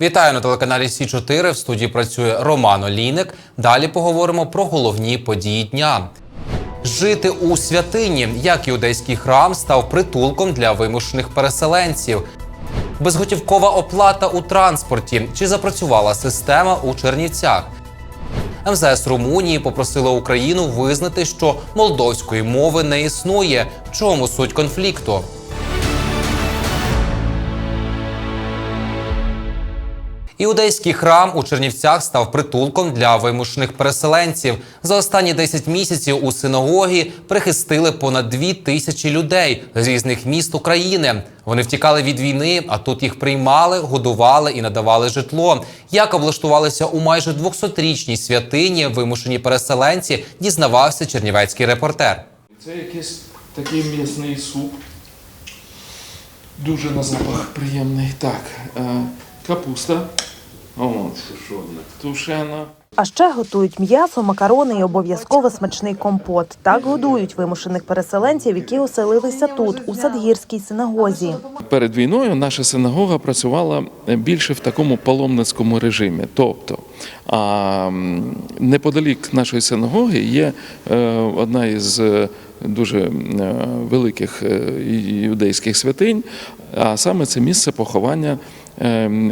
Вітаю на телеканалі Сі 4 В студії працює Роман Олійник. Далі поговоримо про головні події дня. Жити у святині, як іудейський храм став притулком для вимушених переселенців. Безготівкова оплата у транспорті. Чи запрацювала система у Чернівцях? МЗС Румунії попросила Україну визнати, що молдовської мови не існує. В чому суть конфлікту? Іудейський храм у Чернівцях став притулком для вимушених переселенців. За останні 10 місяців у синагогі прихистили понад дві тисячі людей з різних міст України. Вони втікали від війни, а тут їх приймали, годували і надавали житло. Як облаштувалися у майже 200-річній святині вимушені переселенці, дізнавався чернівецький репортер. Це якийсь такий м'ясний суп. Дуже на запах приємний. Так, е, капуста. От, тушена. А ще готують м'ясо, макарони і обов'язково смачний компот. Так годують вимушених переселенців, які оселилися тут, у Садгірській синагозі. Перед війною наша синагога працювала більше в такому паломницькому режимі. Тобто, а, неподалік нашої синагоги є е, одна із е, дуже е, великих юдейських святинь, а саме це місце поховання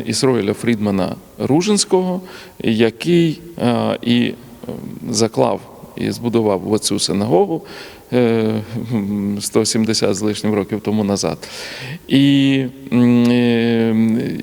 Ісроїля Фрідмана Ружинського, який е, і е, заклав і збудував оцю синагогу 170 з лишнім років тому назад. І е,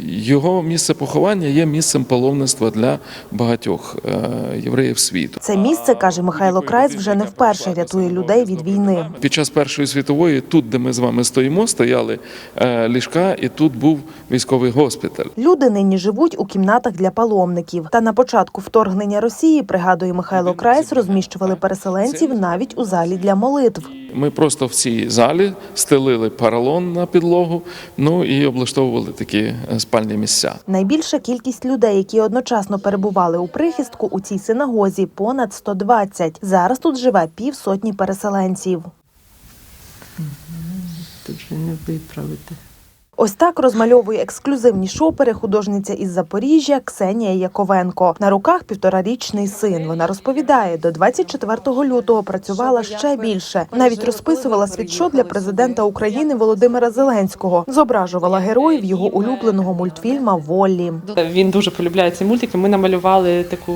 його місце поховання є місцем паломництва для багатьох е, євреїв світу. Це місце, каже Михайло Крайс, вже не вперше рятує людей від війни. Під час Першої світової, тут, де ми з вами стоїмо, стояли е, ліжка, і тут був військовий госпіталь. Люди нині живуть у кімнатах для паломників. Та на початку вторгнення Росії, пригадує Михайло Крайс, розміщували переселенців навіть у залі для молитв. Ми просто в цій залі стелили паралон на підлогу, ну і облаштовували такі е, спальні місця. Найбільша кількість людей, які одночасно перебували у прихистку у цій синагозі, понад 120. Зараз тут живе півсотні переселенців. Тут вже не виправити. Ось так розмальовує ексклюзивні шопери художниця із Запоріжжя Ксенія Яковенко. На руках півторарічний син. Вона розповідає, до 24 лютого працювала ще більше. Навіть розписувала світшот для президента України Володимира Зеленського. Зображувала героїв його улюбленого мультфільма Волі. Він дуже полюбляє ці мультики. Ми намалювали таку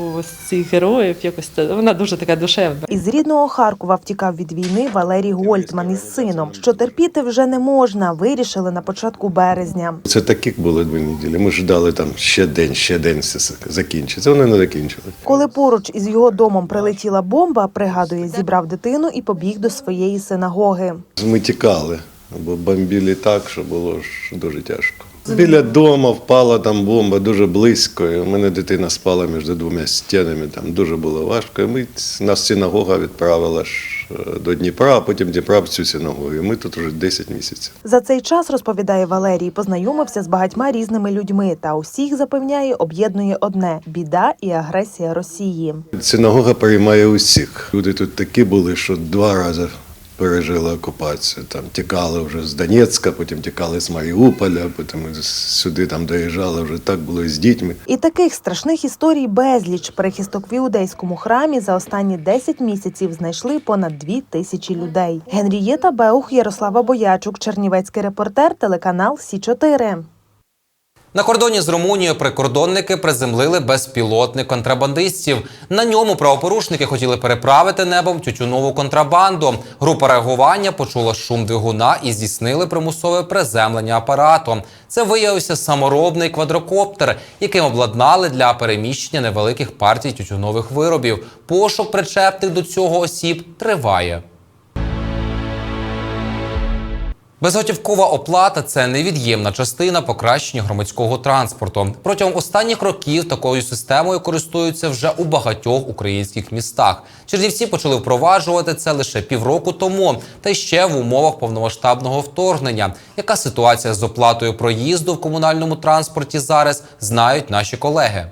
цих героїв. Якось вона дуже така душевна. Із рідного Харкова втікав від війни Валерій Гольдман із сином. Що терпіти вже не можна. Вирішили на початку березня. Це такі були дві неділі. Ми ждали там ще день, ще день все закінчиться. Вони не закінчили. Коли поруч із його домом прилетіла бомба, пригадує, зібрав дитину і побіг до своєї синагоги. Ми тікали, бо бомбили так, що було ж дуже тяжко. Біля дому впала там бомба дуже близько. і У мене дитина спала між двома стінами. Там дуже було важко. І ми нас синагога відправила ж е, до Дніпра, а потім Дніпра в цю синагогу. І ми тут вже 10 місяців. За цей час розповідає Валерій, познайомився з багатьма різними людьми та усіх запевняє, об'єднує одне біда і агресія Росії. Синагога приймає усіх. Люди тут такі були, що два рази пережили окупацію. Там тікали вже з Донецька, потім тікали з Маріуполя, потім сюди там доїжджали вже так було з дітьми. І таких страшних історій безліч. Перехисток в іудейському храмі за останні 10 місяців знайшли понад дві тисячі людей. Генрієта Беух, Ярослава Боячук, Чернівецький репортер, телеканал Сі 4 На кордоні з Румунією прикордонники приземлили безпілотник контрабандистів. На ньому правопорушники хотіли переправити небом тютюнову контрабанду. Група реагування почула шум двигуна і здійснили примусове приземлення апарату. Це виявився саморобний квадрокоптер, яким обладнали для переміщення невеликих партій тютюнових виробів. Пошук причепних до цього осіб триває. Безготівкова оплата це невід'ємна частина покращення громадського транспорту. Протягом останніх років такою системою користуються вже у багатьох українських містах. Чернівці почали впроваджувати це лише півроку тому, та ще в умовах повномасштабного вторгнення. Яка ситуація з оплатою проїзду в комунальному транспорті зараз знають наші колеги.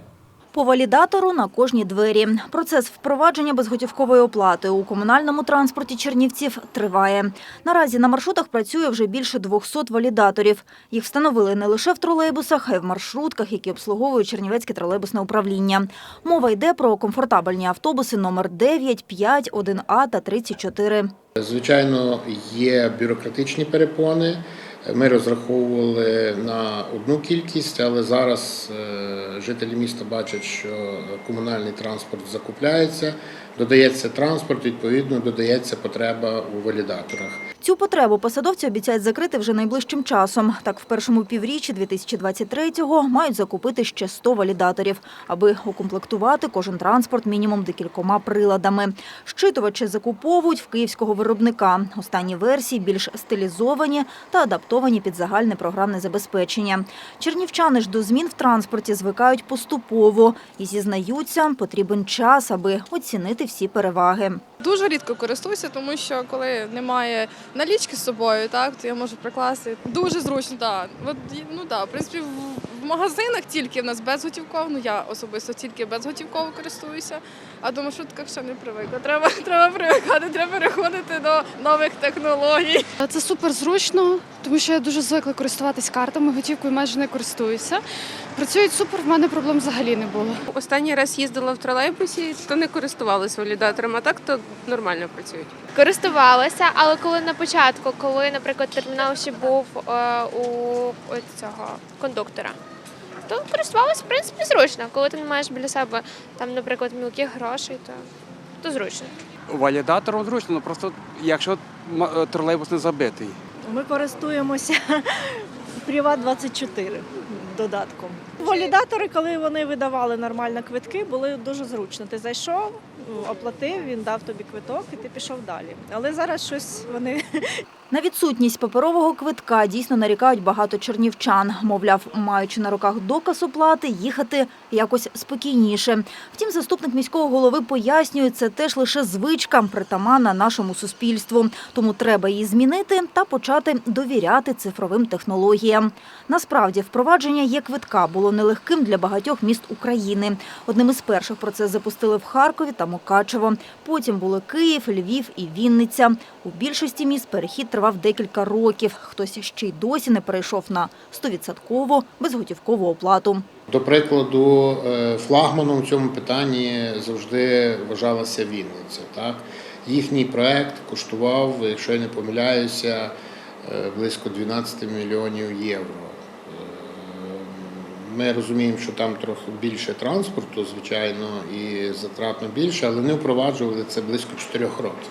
По валідатору на кожній двері. Процес впровадження безготівкової оплати у комунальному транспорті Чернівців триває. Наразі на маршрутах працює вже більше 200 валідаторів. Їх встановили не лише в тролейбусах, а й в маршрутках, які обслуговує Чернівецьке тролейбусне управління. Мова йде про комфортабельні автобуси номер 9, 5, 1А та 34. Звичайно, є бюрократичні перепони. Ми розраховували на одну кількість, але зараз е, жителі міста бачать, що комунальний транспорт закупляється, додається транспорт, відповідно, додається потреба у валідаторах. Цю потребу посадовці обіцяють закрити вже найближчим часом. Так, в першому півріччі 2023-го мають закупити ще 100 валідаторів, аби укомплектувати кожен транспорт мінімум декількома приладами. Щитувачі закуповують в київського виробника. Останні версії більш стилізовані та адаптовані під загальне програмне забезпечення. Чернівчани ж до змін в транспорті звикають поступово і зізнаються, потрібен час, аби оцінити всі переваги. Дуже рідко користуюся, тому що коли немає налічки з собою, так то я можу прикласти. Дуже зручно, так. От, ну так, в принципі, в, в магазинах тільки в нас безготівково. Ну я особисто тільки безготівково користуюся, а до маршрутках ще не привикла. Треба, треба привикати, треба переходити до нових технологій. Це супер зручно, тому що я дуже звикла користуватись картами, готівкою майже не користуюся. Працюють супер, в мене проблем взагалі не було. Останній раз їздила в тролейбусі, то не користувалась валідатором, а так то нормально працюють. Користувалася, але коли на початку, коли, наприклад, термінал ще був е, у цього кондуктора, то користувалася в принципі зручно. Коли ти не маєш біля себе там, наприклад, мілких грошей, то, то зручно. Валідатором зручно, ну, просто якщо е, тролейбус не забитий. Ми користуємося Приват 24 додатком. Валідатори, коли вони видавали нормально квитки, були дуже зручно. Ти зайшов, оплатив, він дав тобі квиток і ти пішов далі. Але зараз щось вони На відсутність паперового квитка дійсно нарікають багато чернівчан. Мовляв, маючи на руках доказ оплати, їхати якось спокійніше. Втім, заступник міського голови пояснює, це теж лише звичка притаманна нашому суспільству. Тому треба її змінити та почати довіряти цифровим технологіям. Насправді, впровадження є квитка було нелегким для багатьох міст України. Одним із перших процес запустили в Харкові та Мукачево. Потім були Київ, Львів і Вінниця. У більшості міст перехід тривав декілька років. Хтось ще й досі не перейшов на 100% безготівкову оплату. До прикладу, е, флагманом в цьому питанні завжди вважалася Вінниця. Так? Їхній проект коштував, якщо я не помиляюся, е, близько 12 мільйонів євро. Е, Ми розуміємо, що там трохи більше транспорту, звичайно, і затратно більше, але не впроваджували це близько 4 років.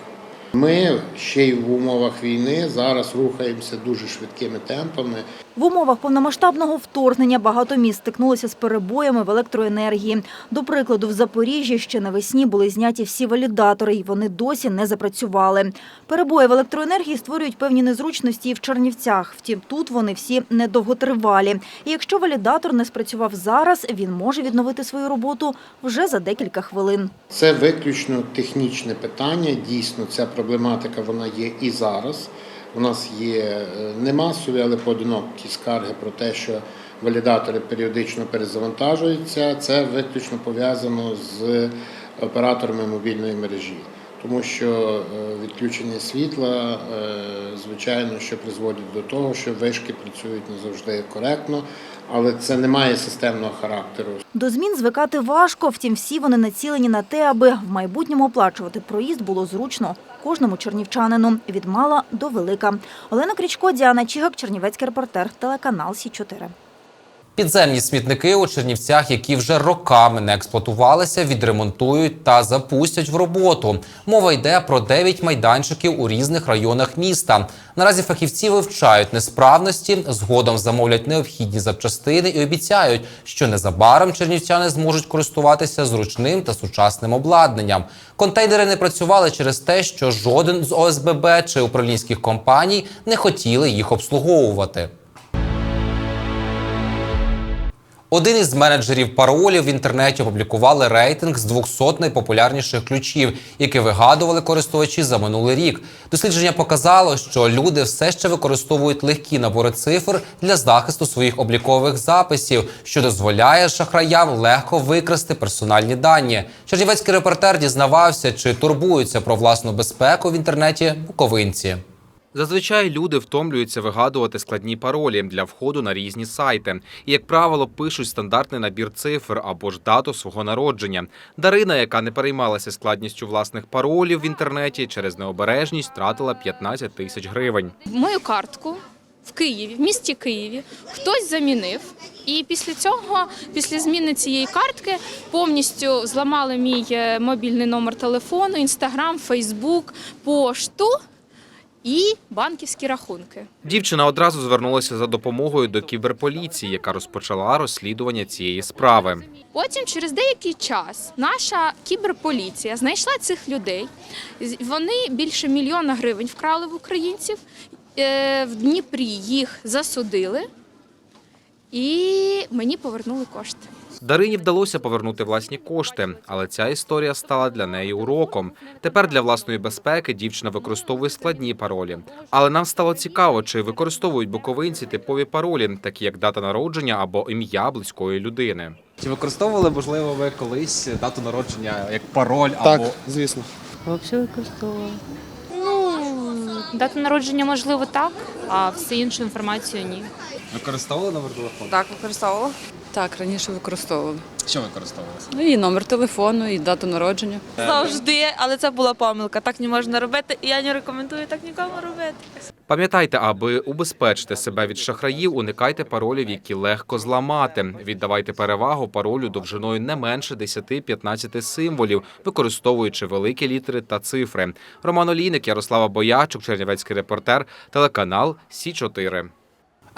Ми ще й в умовах війни зараз рухаємося дуже швидкими темпами. В умовах повномасштабного вторгнення багато міст стикнулися з перебоями в електроенергії. До прикладу, в Запоріжжі ще навесні були зняті всі валідатори, і вони досі не запрацювали. Перебої в електроенергії створюють певні незручності і в Чернівцях. Втім, тут вони всі недовготривалі. І якщо валідатор не спрацював зараз, він може відновити свою роботу вже за декілька хвилин. Це виключно технічне питання. Дійсно, ця проблематика вона є і зараз. У нас є е, не масові, але поодинокі скарги про те, що валідатори періодично перезавантажуються. Це виключно пов'язано з операторами мобільної мережі. Тому що е, відключення світла, е, звичайно, що призводить до того, що вишки працюють не завжди коректно, але це не має системного характеру. До змін звикати важко, втім всі вони націлені на те, аби в майбутньому оплачувати проїзд було зручно кожному чернівчанину від мала до велика. Олена Крічко, Діана Чігак, Чернівецький репортер, телеканал Сі 4 Підземні смітники у Чернівцях, які вже роками не експлуатувалися, відремонтують та запустять в роботу. Мова йде про 9 майданчиків у різних районах міста. Наразі фахівці вивчають несправності, згодом замовлять необхідні запчастини і обіцяють, що незабаром чернівчани зможуть користуватися зручним та сучасним обладнанням. Контейнери не працювали через те, що жоден з ОСББ чи управлінських компаній не хотіли їх обслуговувати. Один із менеджерів паролів в інтернеті опублікували рейтинг з 200 найпопулярніших ключів, які вигадували користувачі за минулий рік. Дослідження показало, що люди все ще використовують легкі набори цифр для захисту своїх облікових записів, що дозволяє шахраям легко викрасти персональні дані. Чернівецький репортер дізнавався, чи турбуються про власну безпеку в інтернеті буковинці. Зазвичай люди втомлюються вигадувати складні паролі для входу на різні сайти, і, як правило, пишуть стандартний набір цифр або ж дату свого народження. Дарина, яка не переймалася складністю власних паролів в інтернеті, через необережність втратила 15 тисяч гривень. Мою картку в Києві, в місті Києві, хтось замінив. І після цього, після зміни цієї картки, повністю зламали мій е, мобільний номер телефону, інстаграм, фейсбук, пошту і банківські рахунки. Дівчина одразу звернулася за допомогою до кіберполіції, яка розпочала розслідування цієї справи. Потім, через деякий час, наша кіберполіція знайшла цих людей. Вони більше мільйона гривень вкрали в українців. Е, В Дніпрі їх засудили, і мені повернули кошти. Дарині вдалося повернути власні кошти, але ця історія стала для неї уроком. Тепер для власної безпеки дівчина використовує складні паролі. Але нам стало цікаво, чи використовують буковинці типові паролі, такі як дата народження або ім'я близької людини. Чи використовували, можливо, ви колись дату народження як пароль Так, або звісно. Взагалі використовувала. Ну, дату народження можливо так, а всю іншу інформацію ні. використовували номер телефону? Так, використовувала. Так, раніше використовували. Що використовували? Ну і номер телефону, і дату народження. Завжди, але це була помилка. Так не можна робити, і я не рекомендую так нікому робити. Пам'ятайте, аби убезпечити себе від шахраїв, уникайте паролів, які легко зламати. Віддавайте перевагу паролю довжиною не менше 10-15 символів, використовуючи великі літери та цифри. Роман Олійник, Ярослава Боячук, Чернівецький репортер, телеканал Сі 4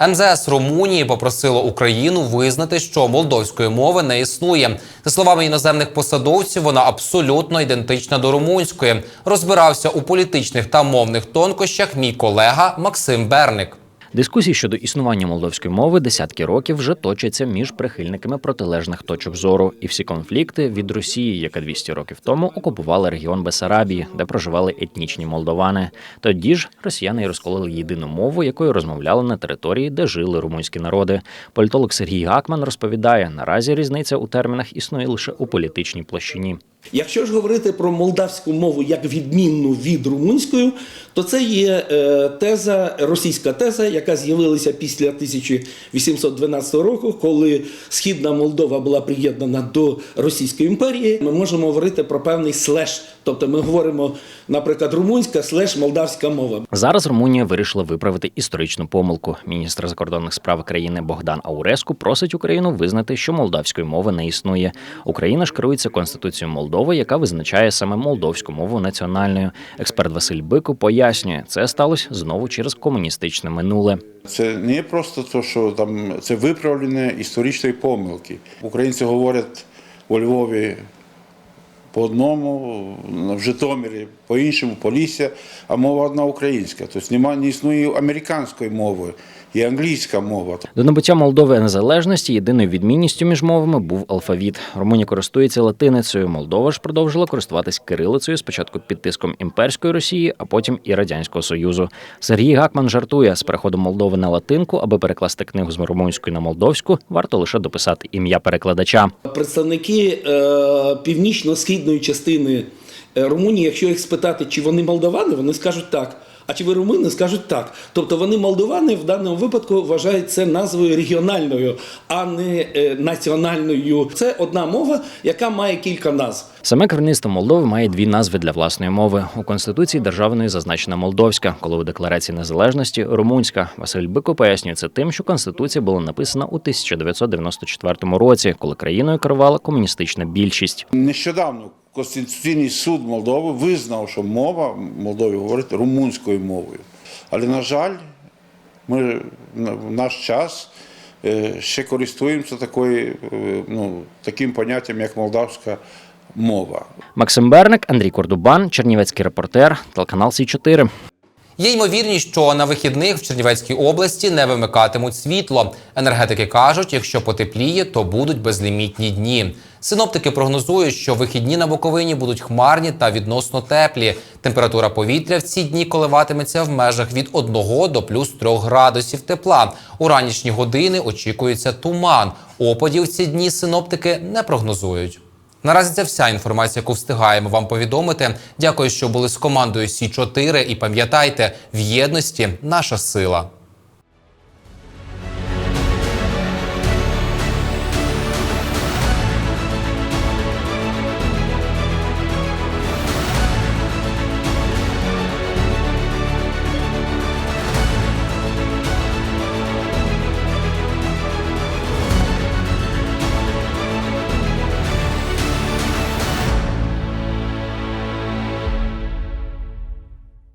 МЗС Румунії попросило Україну визнати, що молдовської мови не існує. За словами іноземних посадовців, вона абсолютно ідентична до румунської. Розбирався у політичних та мовних тонкощах мій колега Максим Берник. Дискусії щодо існування молдовської мови десятки років вже точаться між прихильниками протилежних точок зору, і всі конфлікти від Росії, яка 200 років тому окупувала регіон Бесарабії, де проживали етнічні молдовани. Тоді ж росіяни й розколили єдину мову, якою розмовляли на території, де жили румунські народи. Політолог Сергій Гакман розповідає: наразі різниця у термінах існує лише у політичній площині. Якщо ж говорити про молдавську мову як відмінну від румунської, то це є е, теза, російська теза, яка з'явилася після 1812 року, коли Східна Молдова була приєднана до Російської імперії. Ми можемо говорити про певний слеш, тобто ми говоримо, наприклад, румунська слеш молдавська мова. Зараз Румунія вирішила виправити історичну помилку. Міністр закордонних справ країни Богдан Ауреску просить Україну визнати, що молдавської мови не існує. Україна ж керується конституцією Молдови, яка визначає саме молдовську мову національною. Експерт Василь Бику пояснює, це сталося знову через комуністичне минуле. Це не просто то, що там це виправлення історичної помилки. Українці говорять у Львові по одному, в Житомирі по іншому, Полісся, а мова одна українська. Тобто немає, не існує американської мови, є англійська мова. До набуття Молдови незалежності єдиною відмінністю між мовами був алфавіт. Румунія користується латиницею. Молдова ж продовжила користуватись кирилицею спочатку під тиском імперської Росії, а потім і радянського союзу. Сергій Гакман жартує з переходом Молдови на латинку, аби перекласти книгу з румунської на молдовську, варто лише дописати ім'я перекладача. Представники е, північно-східної частини е, Румунії, якщо їх спитати, чи вони молдавани, вони скажуть так. А чи ви румуни, скажуть так. Тобто вони молдовани в даному випадку вважають це назвою регіональною, а не е, національною. Це одна мова, яка має кілька назв. Саме керівництво Молдови має дві назви для власної мови. У конституції державної зазначена молдовська, коли у декларації незалежності румунська. Василь Бико пояснює це тим, що конституція була написана у 1994 році, коли країною керувала комуністична більшість. Нещодавно Конституційний суд Молдови визнав, що мова в Молдові говорить румунською мовою. Але, на жаль, ми в наш час е, ще користуємося такою, е, ну, таким поняттям, як молдавська мова. Максим Берник, Андрій Кордубан, Чернівецький репортер, телеканал Сі 4 Є ймовірність, що на вихідних в Чернівецькій області не вимикатимуть світло. Енергетики кажуть, якщо потепліє, то будуть безлімітні дні. Синоптики прогнозують, що вихідні на Буковині будуть хмарні та відносно теплі. Температура повітря в ці дні коливатиметься в межах від 1 до плюс 3 градусів тепла. У ранішні години очікується туман. Опадів ці дні синоптики не прогнозують. Наразі це вся інформація, яку встигаємо вам повідомити. Дякую, що були з командою Сі 4 і пам'ятайте, в єдності наша сила.